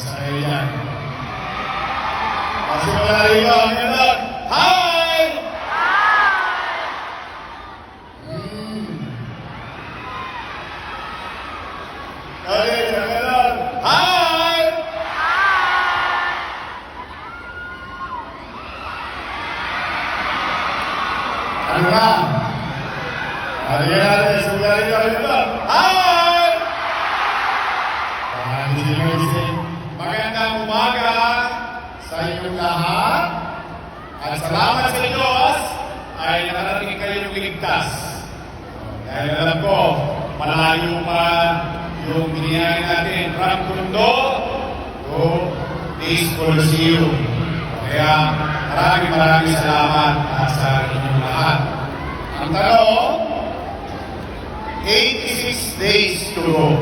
Kayo yan. Kasi wala rito, ang ganon. Hi! Hmm. Ulit, ang ganon. Hi! Ano nga? Ano yan natin? Sugari ka rin ito. Hi! Paano si Lucy? Magandang umaga sa inyong lahat. At salamat sa Diyos ay nakarating kayong ligtas. Dahil alam ko, malayo pa yung biniyay natin from Kundo to this Coliseum. Kaya maraming maraming salamat sa inyong lahat. Ang tanong, 86 days to go.